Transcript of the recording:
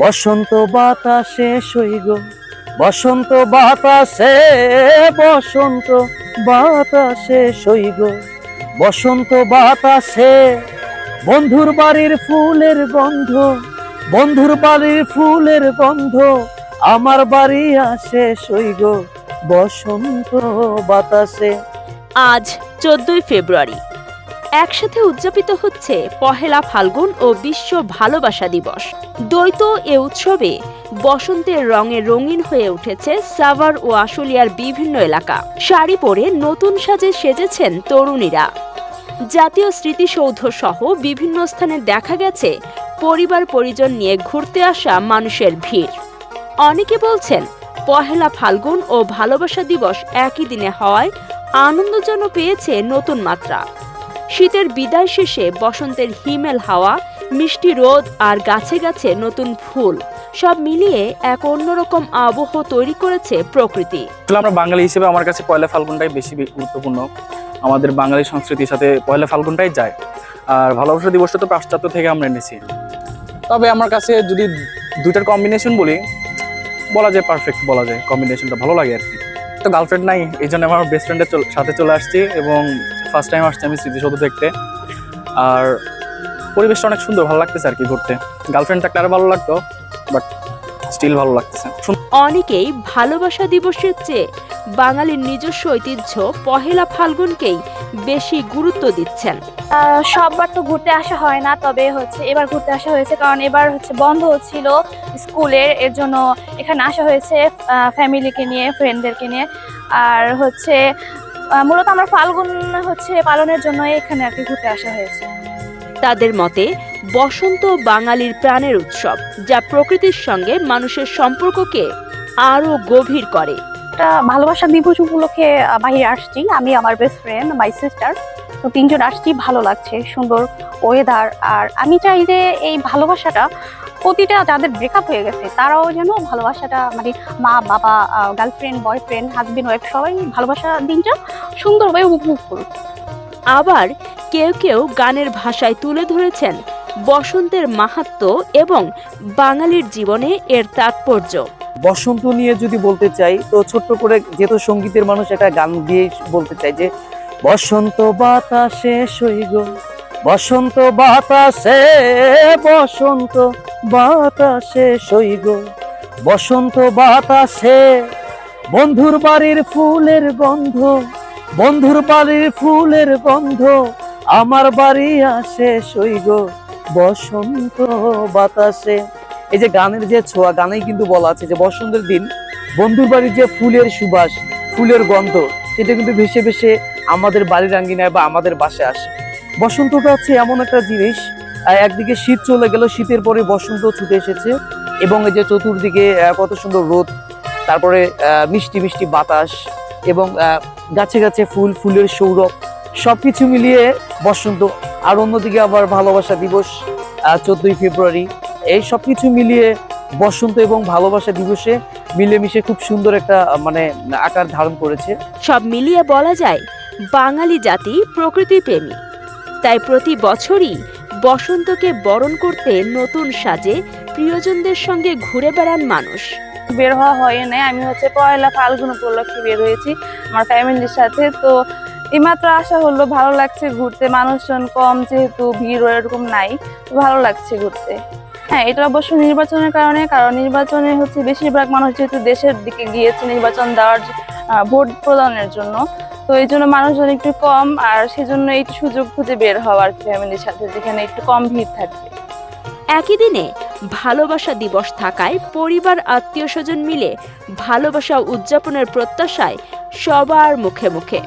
বসন্ত বাতাসে সইগ বসন্ত বাতাসে বসন্ত বাতাসে সইগ বসন্ত বাতাসে বন্ধুর বাড়ির ফুলের গন্ধ, বন্ধুর বাড়ির ফুলের গন্ধ আমার বাড়ি আসে সইগ বসন্ত বাতাসে। আজ চোদ্দই ফেব্রুয়ারি। একসাথে উদযাপিত হচ্ছে পহেলা ফাল্গুন ও বিশ্ব ভালোবাসা দিবস। দ্বৈত এ উৎসবে বসন্তের রঙে রঙিন হয়ে উঠেছে সাভার ও আশুলিয়ার বিভিন্ন এলাকা। শাড়ি পরে নতুন সাজে সেজেছেন তরুণীরা। জাতীয় স্মৃতিসৌধ সহ বিভিন্ন স্থানে দেখা গেছে পরিবার পরিজন নিয়ে ঘুরতে আসা মানুষের ভিড়। অনেকে বলছেন, পহেলা ফাল্গুন ও ভালোবাসা দিবস একই দিনে হওয়ায় আনন্দ যেন পেয়েছে নতুন মাত্রা। শীতের বিদায় শেষে বসন্তের হিমেল হাওয়া, মিষ্টি রোদ আর গাছে গাছে নতুন ফুল। সব মিলিয়ে এক অন্যরকম আবহ তৈরি করেছে প্রকৃতি। আমরা বাঙালি হিসেবে আমার কাছে পয়লা ফাল্গুনটাই বেশি গুরুত্বপূর্ণ। আমাদের বাঙালি সংস্কৃতির সাথে পয়লা ফাল্গুনটাই যায়। আর ভালোবাসা দিবসটা তো পাশ্চাত্য থেকে আমরা এনেছি। তবে আমার কাছে যদি দুইটার কম্বিনেশন বলি, বলা যায় পারফেক্ট বলা যায় কম্বিনেশনটা ভালো লাগে আর কি। তো গার্লফ্রেন্ড নাই, এই জন্য আমার বেস্ট ফ্রেন্ডের সাথে চলে আসছি এবং ফার্স্ট টাইম আসছি আমি স্মৃতিসৌধ দেখতে। আর পরিবেশটা অনেক সুন্দর ভালো লাগতেছে আর কি ঘুরতে। গার্লফ্রেন্ড থাকলে আরও ভালো লাগতো বাট স্টিল ভালো লাগতেছে। অনেকেই ভালোবাসা দিবসের চেয়ে বাঙালির নিজস্ব ঐতিহ্য পহেলা ফাল্গুনকেই বেশি গুরুত্ব দিচ্ছেন। আহ, সববার তো ঘুরতে আসা হয় না তবে হচ্ছে এবার ঘুরতে আসা হয়েছে কারণ এবার হচ্ছে বন্ধ ছিল স্কুলের এর জন্য এখানে আসা হয়েছে ফ্যামিলিকে নিয়ে ফ্রেন্ডদেরকে নিয়ে। আর হচ্ছে মূলত আমরা ফাল্গুন হচ্ছে পালনের জন্য এখানে আর কি ঘুরতে আসা হয়েছে। তাদের মতে বসন্ত বাঙালির প্রাণের উৎসব যা প্রকৃতির সঙ্গে মানুষের সম্পর্ককে আরও গভীর করে। একটা ভালোবাসা দিবস উপলক্ষে বাহিরে বাইরে আসছি। আমি আমার বেস্ট ফ্রেন্ড মাই সিস্টার তো তিনজন আসছি ভালো লাগছে সুন্দর ওয়েদার আর আমি চাই যে এই ভালোবাসাটা প্রতিটা যাদের ব্রেকআপ হয়ে গেছে তারাও যেন ভালোবাসাটা মানে মা বাবা গার্লফ্রেন্ড বয়ফ্রেন্ড হাজবেন্ড ওয়াইফ সবাই ভালোবাসা দিনটা সুন্দরভাবে উপভোগ করুক। আবার কেউ কেউ গানের ভাষায় তুলে ধরেছেন বসন্তের মাহাত্ম্য এবং বাঙালির জীবনে এর তাৎপর্য। বসন্ত নিয়ে যদি বলতে চাই তো ছোট্ট করে যেহেতু সঙ্গীতের মানুষ একটা গান দিয়ে বলতে চাই যে বসন্ত বাতাসে সইগ বসন্ত বাতাসে বসন্ত বাতাসে সইগ বসন্ত বাতাসে, বন্ধুর বাড়ির ফুলের গন্ধ, বন্ধুর বাড়ির ফুলের গন্ধ, আমার বাড়ি আসে সইগ বসন্ত বাতাসে, এই যে গানের যে ছোঁয়া, গানেই কিন্তু বলা আছে যে বসন্তের দিন বন্ধুর বাড়ির যে ফুলের সুবাস, ফুলের গন্ধ, সেটা কিন্তু ভেসে ভেসে আমাদের বাড়ির আঙ্গিনায় বা আমাদের বাসায় আসে। বসন্তটা হচ্ছে এমন একটা জিনিস একদিকে শীত চলে গেল, শীতের পরে বসন্ত ছুটে এসেছে এবং এই যে চতুর্দিকে কত সুন্দর রোদ, তারপরে মিষ্টি মিষ্টি বাতাস এবং গাছে গাছে ফুল, ফুলের সৌরভ সব কিছু মিলিয়ে বসন্ত। আর অন্যদিকে আবার ভালোবাসা দিবস চোদ্দই ফেব্রুয়ারি, এই সব কিছু মিলিয়ে বসন্ত এবং ভালোবাসা দিবসে মিলেমিশে খুব সুন্দর একটা মানে আকার ধারণ করেছে। সব মিলিয়ে বলা যায় বাঙালি জাতি প্রকৃতি প্রেমী। তাই প্রতি বছরই বসন্তকে বরণ করতে নতুন সাজে প্রিয়জনদের সঙ্গে ঘুরে বেড়ান মানুষ। বের হওয়া হয় নাই। আমি হচ্ছে পয়লা ফাল্গুন উপলক্ষে বের হয়েছি আমার ফ্যামিলির সাথে। তো এইমাত্র আসা হলো, ভালো লাগছে ঘুরতে। মানুষজন কম যেহেতু ভিড় এরকম নাই ভালো লাগছে ঘুরতে। হ্যাঁ এটা অবশ্য নির্বাচনের কারণে, কারণ নির্বাচনে হচ্ছে বেশিরভাগ মানুষ যেহেতু দেশের দিকে গিয়েছে নির্বাচন দেওয়ার ভোট প্রদানের জন্য তো এই জন্য মানুষজন একটু কম, আর সেজন্য এই সুযোগ খুঁজে বের হওয়ার ফ্যামিলির সাথে, যেখানে একটু কম ভিড় থাকবে একই দিনে ভালোবাসা দিবস থাকায় পরিবার, আত্মীয় স্বজন মিলে ভালোবাসা উদযাপনের প্রত্যাশায় সবার মুখে মুখে।